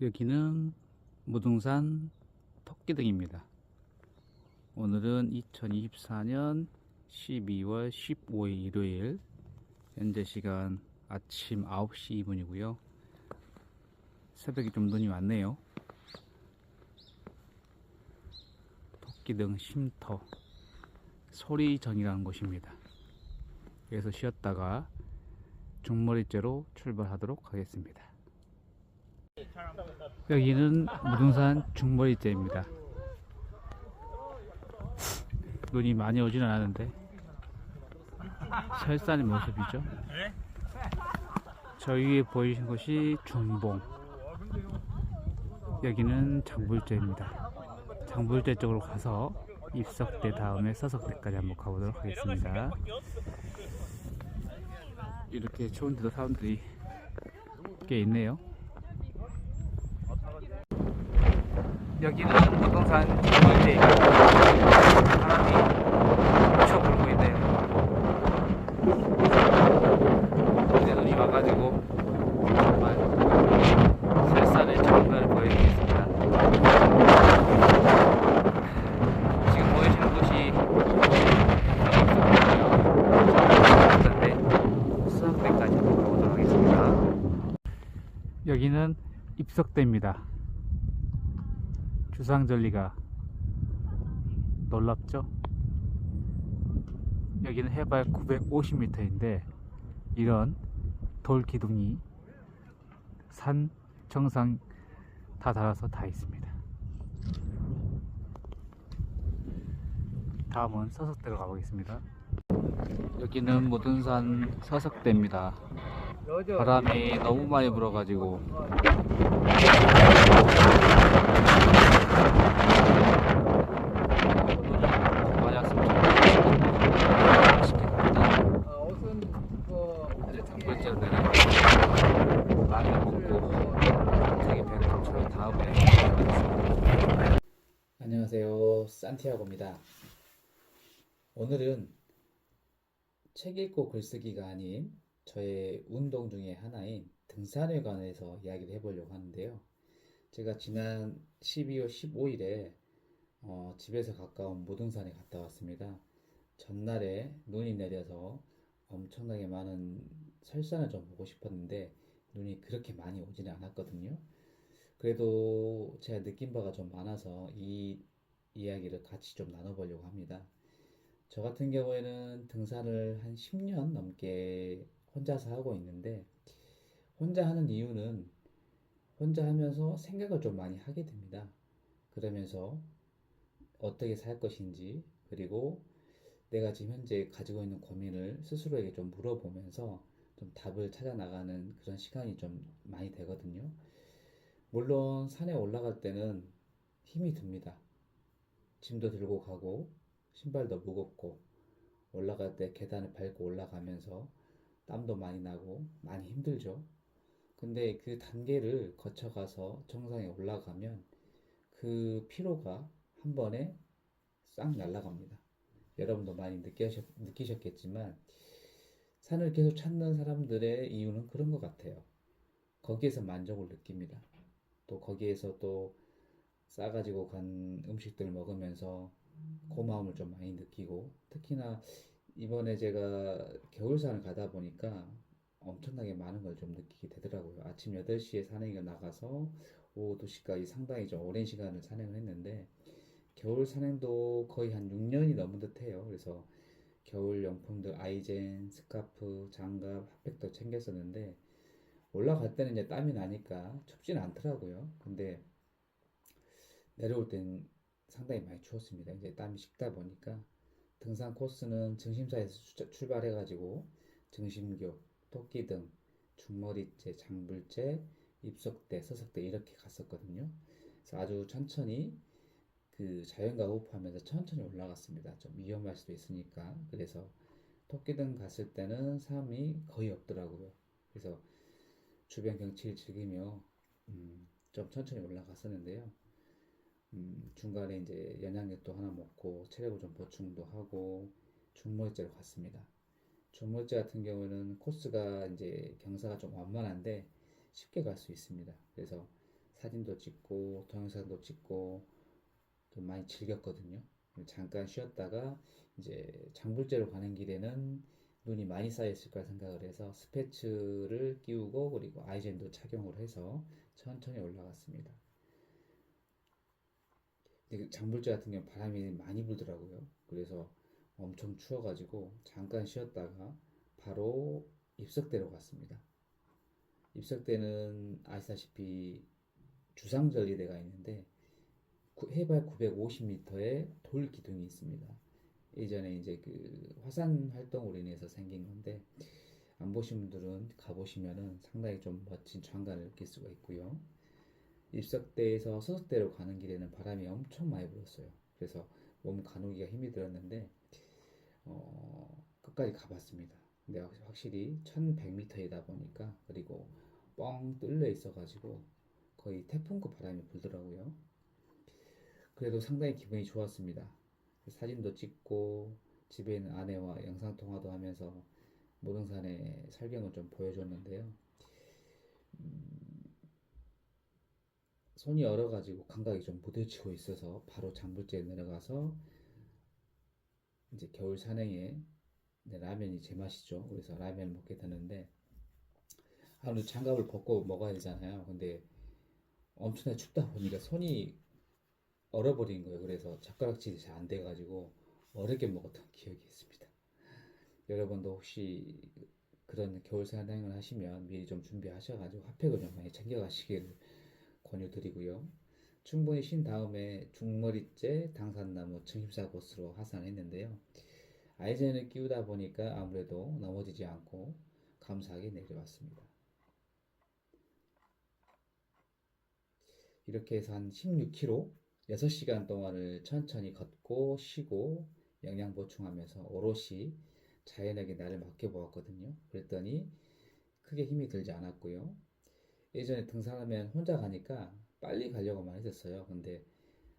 여기는 무등산 토끼등입니다. 오늘은 2024년 12월 15일 일요일 현재 시간 아침 9시 2분이고요. 새벽에 좀 눈이 왔네요. 토끼등 쉼터 소리전이라는 곳입니다. 여기서 쉬었다가 중머리째로 출발하도록 하겠습니다. 여기는 무등산 중머리째입니다. 눈이 많이 오지는 않았는데 설산의 모습이죠. 저 위에 보이신 곳이 중봉. 여기는 장불제입니다. 장불제 쪽으로 가서 입석대 다음에 서석대까지 한번 가보도록 하겠습니다. 이렇게 좋은 데도 사람들이 꽤 있네요. 여기는 무등산 중물대입니다. 바람이 엄청 불고 있네요. 눈이 와가지고 정말 설산의 정면을 보여드리겠습니다. 지금 보이시는 곳이 입석대인데 수석대까지 한번 가보도록 하겠습니다. 여기는 입석대입니다. 주상절리가 놀랍죠? 여기는 해발 950m인데 이런 돌 기둥이 산 정상 다 닿아서 다 있습니다. 다음은 서석대로 가보겠습니다. 여기는 무등산 서석대입니다. 바람이 너무 많이 불어가지고 많이 왔으면 좋겠습니다. 이제 장벌제로 내려가고 라면 먹고 되게 배를 좀 다음에 가겠습니다. 안녕하세요 산티아고입니다. 오늘은 책 읽고 글쓰기가 아닌 저의 운동 중에 하나인 등산에 관해서 이야기를 해보려고 하는데요. 제가 지난 12월 15일에 어, 집에서 가까운 무등산에 갔다 왔습니다. 전날에 눈이 내려서 엄청나게 많은 설산을 좀 보고 싶었는데 눈이 그렇게 많이 오지는 않았거든요. 그래도 제가 느낀 바가 좀 많아서 이 이야기를 같이 좀 나눠보려고 합니다. 저 같은 경우에는 등산을 한 10년 넘게 혼자서 하고 있는데 혼자 하는 이유는 혼자 하면서 생각을 좀 많이 하게 됩니다. 그러면서 어떻게 살 것인지 그리고 내가 지금 현재 가지고 있는 고민을 스스로에게 좀 물어보면서 좀 답을 찾아 나가는 그런 시간이 좀 많이 되거든요. 물론 산에 올라갈 때는 힘이 듭니다. 짐도 들고 가고 신발도 무겁고 올라갈 때 계단을 밟고 올라가면서 땀도 많이 나고 많이 힘들죠. 근데 그 단계를 거쳐가서 정상에 올라가면 그 피로가 한 번에 싹 날아갑니다. 여러분도 많이 느끼셨, 느끼셨겠지만 산을 계속 찾는 사람들의 이유는 그런 것 같아요. 거기에서 만족을 느낍니다. 또 거기에서 또 싸가지고 간 음식들을 먹으면서 고마움을 좀 많이 느끼고 특히나 이번에 제가 겨울산을 가다 보니까 엄청나게 많은 걸 좀 느끼게 되더라고요. 아침 8시에 산행을 나가서 오후 2시까지 상당히 좀 오랜 시간을 산행을 했는데 겨울 산행도 거의 한 6년이 넘은 듯 해요. 그래서 겨울 용품들 아이젠, 스카프, 장갑, 핫팩도 챙겼었는데 올라갈 때는 이제 땀이 나니까 춥지는 않더라고요. 근데 내려올 땐 상당히 많이 추웠습니다. 이제 땀이 식다 보니까 등산 코스는 증심사에서 출- 출발해가지고 증심교, 토끼등, 중머리째, 장불째, 입석대, 서석대 이렇게 갔었거든요. 그래서 아주 천천히 그 자연과 호흡하면서 천천히 올라갔습니다. 좀 위험할 수도 있으니까. 그래서 토끼등 갔을 때는 사람이 거의 없더라고요. 그래서 주변 경치를 즐기며 음, 좀 천천히 올라갔었는데요. 음, 중간에 이제 영양제도 하나 먹고 체력을 좀 보충도 하고 중몰제로 갔습니다. 중몰제 같은 경우에는 코스가 이제 경사가 좀 완만한데 쉽게 갈 수 있습니다. 그래서 사진도 찍고 동영상도 찍고 좀 많이 즐겼거든요. 잠깐 쉬었다가 이제 장불재로 가는 길에는 눈이 많이 거라 생각을 해서 스패츠를 끼우고 그리고 아이젠도 착용을 해서 천천히 올라갔습니다. 그 장불재 같은 경우 바람이 많이 불더라고요. 그래서 엄청 추워가지고 잠깐 쉬었다가 바로 입석대로 갔습니다. 입석대는 아시다시피 주상절리대가 있는데 구- 해발 950m의 돌 기둥이 있습니다. 예전에 이제 그 화산 활동으로 인해서 생긴 건데 안 보신 분들은 가보시면은 상당히 좀 멋진 장관을 느낄 수가 있고요. 입석대에서 서석대로 가는 길에는 바람이 엄청 많이 불었어요. 그래서 몸 가누기가 힘이 들었는데 어, 끝까지 가봤습니다. 근데 확- 확실히 1100m이다 보니까 그리고 뻥 뚫려 있어가지고 거의 태풍급 바람이 불더라고요. 그래도 상당히 기분이 좋았습니다. 사진도 찍고 집에 있는 아내와 영상 통화도 하면서 모등산의 설경을 좀 보여줬는데요. 음, 손이 얼어가지고 감각이 좀 부딪히고 있어서 바로 장불재에 내려가서 이제 겨울 산행에 네, 라면이 제 맛이죠. 그래서 라면을 먹게 되는데 아무래도 장갑을 벗고 먹어야 되잖아요. 근데 엄청나게 춥다 보니까 손이 얼어버린 거예요. 그래서 젓가락질이 잘 안 돼가지고 어렵게 먹었던 기억이 있습니다. 여러분도 혹시 그런 겨울 산행을 하시면 미리 좀 준비하셔가지고 핫팩을 좀 많이 챙겨가시기를 권유드리고요. 충분히 쉰 다음에 중머리째 당산나무 증입사 코스로 하산했는데요. 아이젠을 끼우다 보니까 아무래도 넘어지지 않고 감사하게 내려왔습니다. 이렇게 해서 한 16km, 6시간 동안을 천천히 걷고 쉬고 영양 보충하면서 오롯이 자연에게 나를 맡겨보았거든요. 그랬더니 크게 힘이 들지 않았고요. 예전에 등산하면 혼자 가니까 빨리 가려고만 했었어요. 근데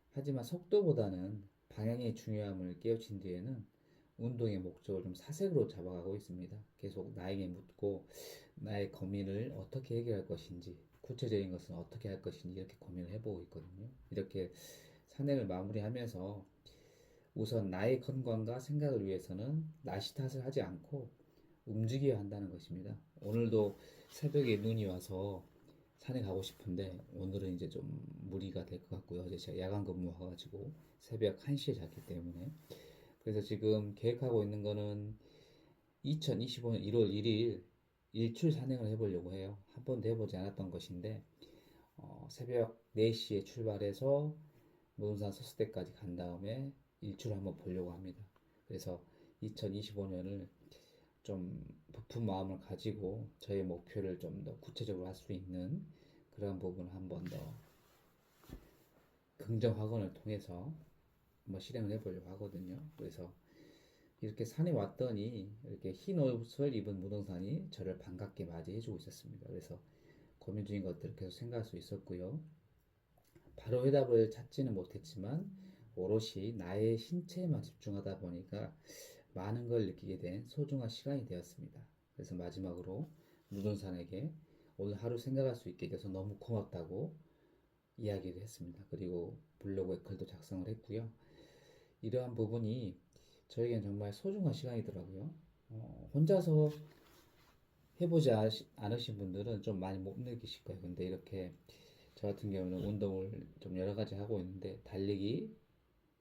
하지만 속도보다는 방향의 중요함을 깨우친 뒤에는 운동의 목적을 좀 사색으로 잡아가고 있습니다. 계속 나에게 묻고 나의 고민을 어떻게 해결할 것인지 구체적인 것은 어떻게 할 것인지 이렇게 고민을 해보고 있거든요. 이렇게 산행을 마무리하면서 우선 나의 건강과 생각을 위해서는 날씨 탓을 하지 않고 움직여야 한다는 것입니다. 오늘도 새벽에 눈이 와서 산에 가고 싶은데 오늘은 이제 좀 무리가 될 것 같고요. 어제 제가 야간 근무해가지고 새벽 1시에 잤기 때문에 그래서 지금 계획하고 있는 거는 2025년 1월 1일 일출 산행을 해보려고 해요. 한 번도 해보지 않았던 것인데 어, 새벽 4시에 출발해서 노은산 소스대까지 간 다음에 일출을 한번 보려고 합니다. 그래서 2025년을 좀 부푼 마음을 가지고 저의 목표를 좀 더 구체적으로 할 수 있는 그런 부분을 한번 더 긍정 확언을 통해서 한번 실행을 해보려고 하거든요. 그래서 이렇게 산에 왔더니 이렇게 흰 옷을 입은 무등산이 저를 반갑게 맞이해주고 있었습니다. 그래서 고민 중인 것들을 계속 생각할 수 있었고요. 바로 해답을 찾지는 못했지만 오롯이 나의 신체에만 집중하다 보니까 많은 걸 느끼게 된 소중한 시간이 되었습니다. 그래서 마지막으로 무등산에게 오늘 하루 생각할 수 있게 돼서 너무 고맙다고 이야기를 했습니다. 그리고 블로그에 글도 작성을 했고요. 이러한 부분이 저에겐 정말 소중한 시간이더라고요. 어, 혼자서 해보지 않으신 분들은 좀 많이 못 느끼실 거예요. 근데 이렇게 저 같은 경우는 운동을 좀 여러 가지 하고 있는데 달리기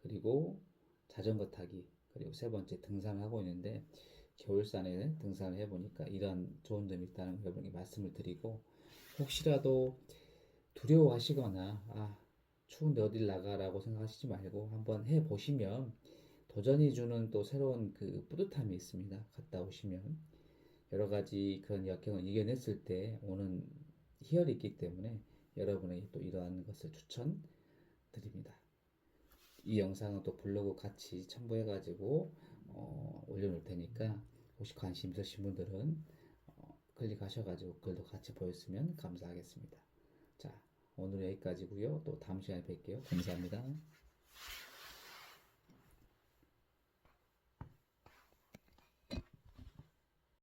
그리고 자전거 타기 그리고 세 번째 등산을 하고 있는데 겨울산에 등산을 해보니까 이런 좋은 점이 있다는 걸 말씀을 드리고 혹시라도 두려워하시거나 아 추운데 어딜 나가라고 생각하시지 말고 한번 해보시면 도전이 주는 또 새로운 그 뿌듯함이 있습니다. 갔다 오시면 여러 가지 그런 역경을 이겨냈을 때 오는 희열이 있기 때문에 여러분에게 또 이러한 것을 추천드립니다. 이 영상은 또 블로그 같이 첨부해가지고 어, 올려놓을 테니까 혹시 관심 있으신 분들은 어, 클릭하셔가지고 글도 같이 보였으면 감사하겠습니다. 자, 오늘 여기까지고요. 또 다음 시간에 뵐게요. 감사합니다.